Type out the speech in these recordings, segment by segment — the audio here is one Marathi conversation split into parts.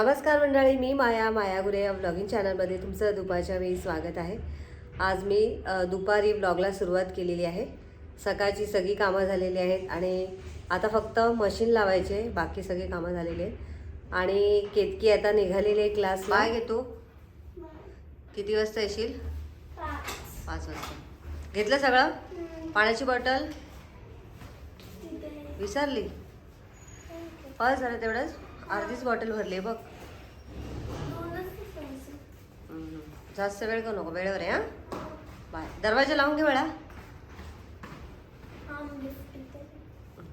नमस्कार मंडळी मी माया माया गुरे या व्लॉगिंग चॅनलमध्ये तुमचं दुपारच्या वेळी स्वागत आहे. आज मी दुपारी ब्लॉगला सुरुवात केलेली आहे. सकाळची सगळी कामं झालेली आहेत आणि आता फक्त मशीन लावायचे बाकी सगळी कामं झालेली आहेत. आणि केतकी आता निघालेली आहे क्लास काय घेतो किती वाजता येशील? पाच वाजता. घेतलं सगळं? पाण्याची बॉटल? विसरली? बस झालं तेवढंच. अर्धीच बॉटल भरली आहे बघ. जास्त वेळ करू नको वेळेवर आहे हा? बाय. दरवाजा लावून घे वेळा.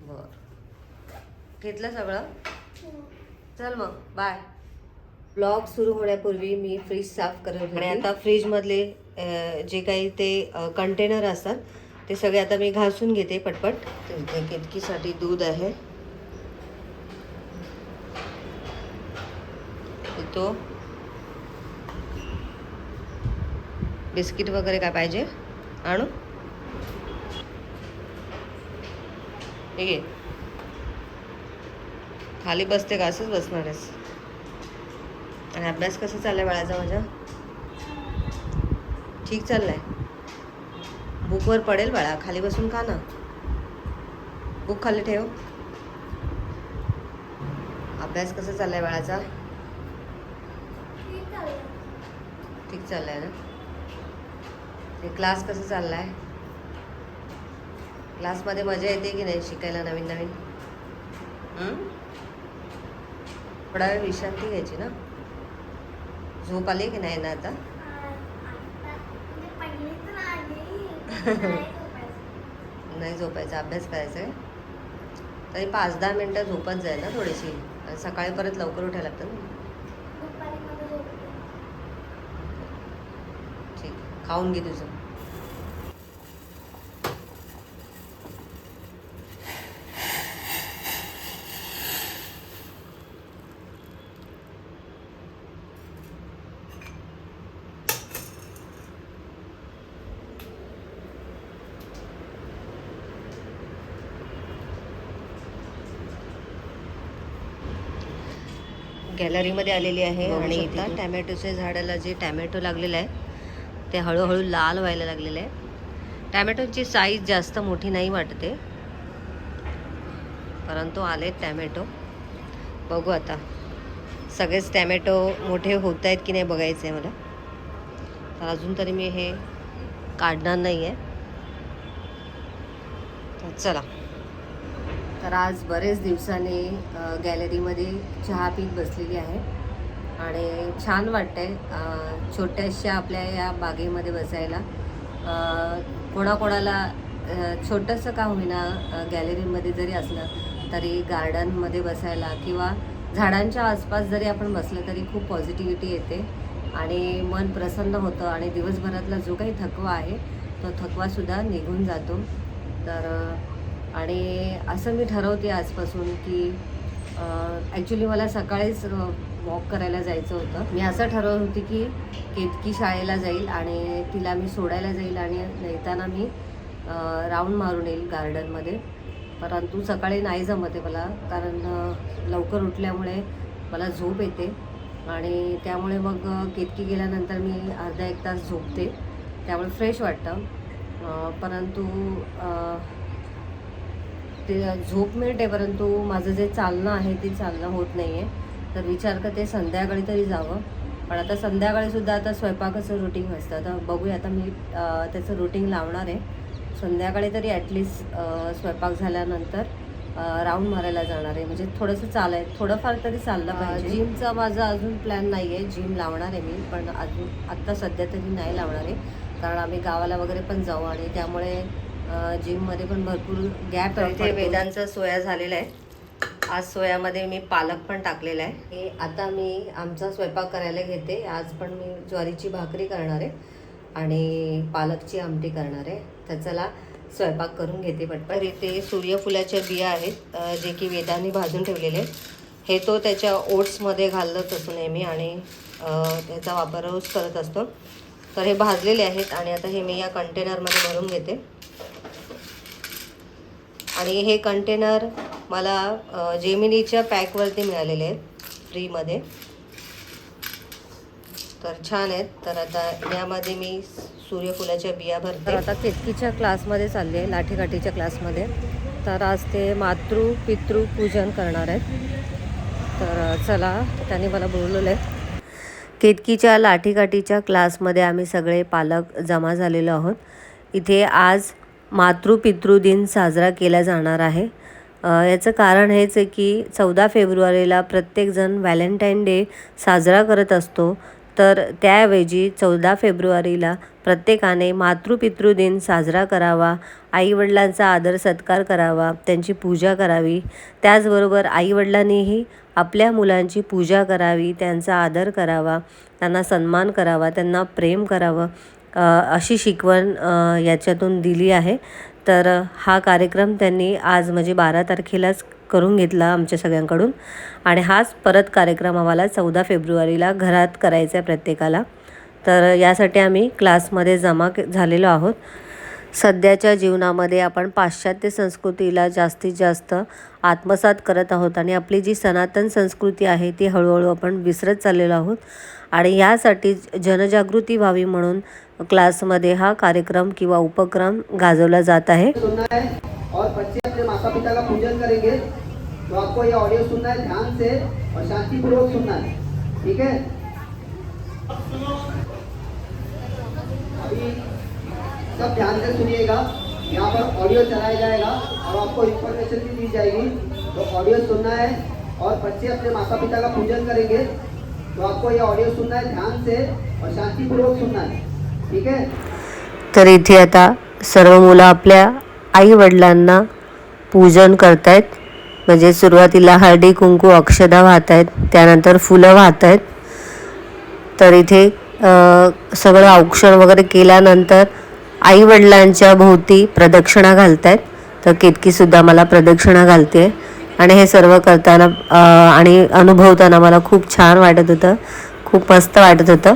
बर. घेतलं सगळं? चल मग बाय. ब्लॉग सुरू होण्यापूर्वी मी फ्रीज साफ करत होते. आणि आता फ्रीजमधले जे काही ते कंटेनर असतात ते सगळे आता मी घासून घेते पटपट. केतकीसाठी दूध आहे. तो बिस्किट वगैरे काय पाहिजे? आणू? ठीक आहे खाली बसते का? असंच बसणार आहेस. आणि अभ्यास कसा आहे बाळाचा माझ्या ठीक चाललाय. बुकवर पडेल बाळा. खाली बसून का ना. बुक खाली ठेव. अभ्यास कसा आहे बाळाचा? ठीक चाललाय ना? हे क्लास कसं आहे क्लासमध्ये मजा येते की नाही शिकायला नवीन नवीन? थोडा वेळ विश्रांती घ्यायची ना? झोप आली की नाही ना आता? नाही झोपायचा अभ्यास करायचा आहे तरी पाच दहा मिनटं झोपत जाईल ना थोडीशी. सकाळी परत लवकर उठायला लागतं ना. ठीक. खाऊन घे तुझं. गॅलरीमध्ये आलेली आहे आणि इथं टॅमॅटोच्या झाडाला जे टॅमॅटो लागलेलं आहे ते हळूहळू लाल व्हायला लागलेलं आहे. टॅमॅटोची साईज जास्त मोठी नाही वाटते परंतु आले टॅमॅटो. बघू आता. सगळेच टॅमॅटो मोठे होत आहेत की नाही बघायचं आहे मला. तर अजून तरी मी हे काढणार नाही आहे तर चला. तर आज बरेच दिवसांनी गॅलरीमध्ये चहा पीत बसलेली आहे. आणि छान वाटतंय छोट्याशा आपल्या या बागेमध्ये बसायला. कोणाकोणाला छोटंसं का होईना गॅलरीमध्ये जरी असलं तरी गार्डनमध्ये बसायला किंवा झाडांच्या आसपास जरी आपण बसलं तरी खूप पॉझिटिव्हिटी येते. आणि मन प्रसन्न होतं आणि दिवसभरातला जो काही थकवा आहे तो थकवासुद्धा निघून जातो. तर आणि असं मी ठरवते आजपासून की ॲक्च्युली मला सकाळीच वॉक करायला जायचं होतं. मी असं ठरवत होती की केतकी शाळेला जाईल आणि तिला मी सोडायला जाईल आणि येताना मी राऊंड मारून येईल गार्डनमध्ये परंतु सकाळी नाही जमत आहे मला कारण लवकर उठल्यामुळे मला झोप येते. आणि त्यामुळे मग केतकी गेल्यानंतर मी अर्धा एक तास झोपते. त्यामुळे फ्रेश वाटतं. परंतु ते झोप मिळते परंतु माझं जे चालणं आहे ते चालणं होत नाही आहे तर विचार करते संध्याकाळी तरी जावं. पण आता संध्याकाळी सुद्धा आता स्वयंपाकाचं रुटीन असतं. आता बघूया आता मी त्याचं रुटीन लावणार आहे. संध्याकाळी तरी ॲटलिस्ट स्वयंपाक झाल्यानंतर राऊंड मारायला जाणार आहे. म्हणजे थोडंसं चालाय थोडंफार तरी चाललं पाहिजे. जिमचा माझा अजून प्लॅन नाही आहे जिम लावणार आहे मी पण अजून आत्ता सध्या तरी नाही लावणार आहे. कारण आम्ही गावाला वगैरे पण जाऊ आणि त्यामुळे जिममध्ये पण भरपूर गॅप आहे इथे वेदांचा सोया झालेला आहे. आज सोयामध्ये मी पालक पण टाकलेला आहे. हे आता मी आमचा स्वयंपाक करायला घेते. आज पण मी ज्वारीची भाकरी करणार आहे आणि पालकची आमटी करणार आहे. तर चला स्वयंपाक करून घेते पटपट. इथे सूर्यफुलाच्या बिया आहेत जे की वेदांनी भाजून ठेवलेले. हे तो त्याच्या ओट्समध्ये घालत असतो नेहमी आणि त्याचा वापर रोज करत असतो. तर हे भाजलेले आहेत आणि आता हे मी या कंटेनरमध्ये भरून घेते. आणि हे कंटेनर मला जेमिनीच्या पॅकवरती मिळालेले आहेत फ्रीमध्ये तर छान आहेत. तर आता यामध्ये मी सूर्यफुलाच्या बिया भरते. तर आता केतकीच्या क्लासमध्ये चालली आहे लाठीकाठीच्या क्लासमध्ये तर आज ते मातृ पितृ पूजन करणार आहेत. तर चला त्यांनी मला बोलवलं आहे केतकीच्या लाठीकाठीच्या क्लासमध्ये आम्ही सगळे पालक जमा झालेलो आहोत. इथे आज मातृपितृ दिन साजरा केला जाणार आहे. याचं कारण हेच आहे की चौदा फेब्रुवारीला प्रत्येकजण व्हॅलेंटाईन डे साजरा करत असतो. तर त्याऐवजी चौदा फेब्रुवारीला प्रत्येकाने मातृपितृ दिन साजरा करावा आईवडिलांचा आदर सत्कार करावा त्यांची पूजा करावी. त्याचबरोबर आईवडिलांनीही आपल्या मुलांची पूजा करावी त्यांचा आदर करावा त्यांना सन्मान करावा त्यांना प्रेम करावं. अशी शिकवण याच्यातून दिली आहे. तर हा कार्यक्रम त्यांनी आज म्हणजे बारा तारखेलाच करून घेतला आमच्या सगळ्यांकडून. आणि हाच परत कार्यक्रम आम्हाला चौदा फेब्रुवारीला घरात करायचा आहे प्रत्येकाला. तर यासाठी आम्ही क्लासमध्ये जमा झालेलो आहोत. सध्याच्या जीवनामध्ये आपण पाश्चात्य संस्कृतीला जास्तीत जास्त आत्मसात करत आहोत आणि आपली जी सनातन संस्कृती आहे ती हळूहळू आपण विसरत चाललेलो आहोत. आणि यासाठी जनजागृती व्हावी म्हणून क्लासमध्ये हा कार्यक्रम किंवा उपक्रम गाजवला जात आहे. और बच्चे अपने माता पिता का पूजन करेंगे। तो आपको ये ऑडियो सुनना है ध्यान से और शांतिपूर्वक सुनना है ठीक है? अभी सब ध्यान से सुनिएगा। यहाँ पर ऑडियो चलाया जाएगा और आपको इंफॉर्मेशन भी दी जाएगी। तो ऑडियो सुनना है और बच्चे अपने माता पिता का पूजन करेंगे। तो आपको ये ऑडियो सुनना है ध्यान से और शांतिपूर्वक सुनना है। ठीक है? तर इथे आता सर्व मुलं आपल्या आई वडिलांना पूजन करतायत. म्हणजे सुरुवातीला हळदी कुंकू अक्षदा वाहत आहेत त्यानंतर फुलं वाहत आहेत तर इथे सगळं औक्षण वगैरे केल्यानंतर आई वडिलांच्या भोवती प्रदक्षिणा घालतायत. तर केतकीसुद्धा मला प्रदक्षिणा घालते आणि हे सर्व करताना आणि अनुभवताना मला खूप छान वाटत होतं. खूप मस्त वाटत होतं.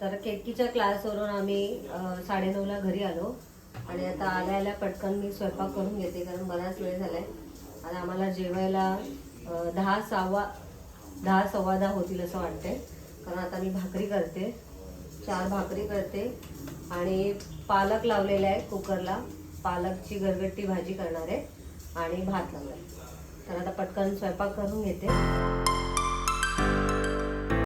तर केकीच्या क्लासवरून आम्ही अ, साडेनऊला घरी आलो. आणि आता आल्या आल्या पटकन मी स्वयंपाक करून घेते कारण बराच वेळ झालाय. आणि आम्हाला जेवायला दहा सहावा दहा सव्वा दहा होतील असं वाटतंय. कारण आता मी भाकरी करते चार भाकरी करते. आणि पालक लावलेला आहे कुकरला. पालकची गरगट्टी भाजी करणार आहे आणि भात लावलाय तर आता पटकन स्वयंपाक करून घेते.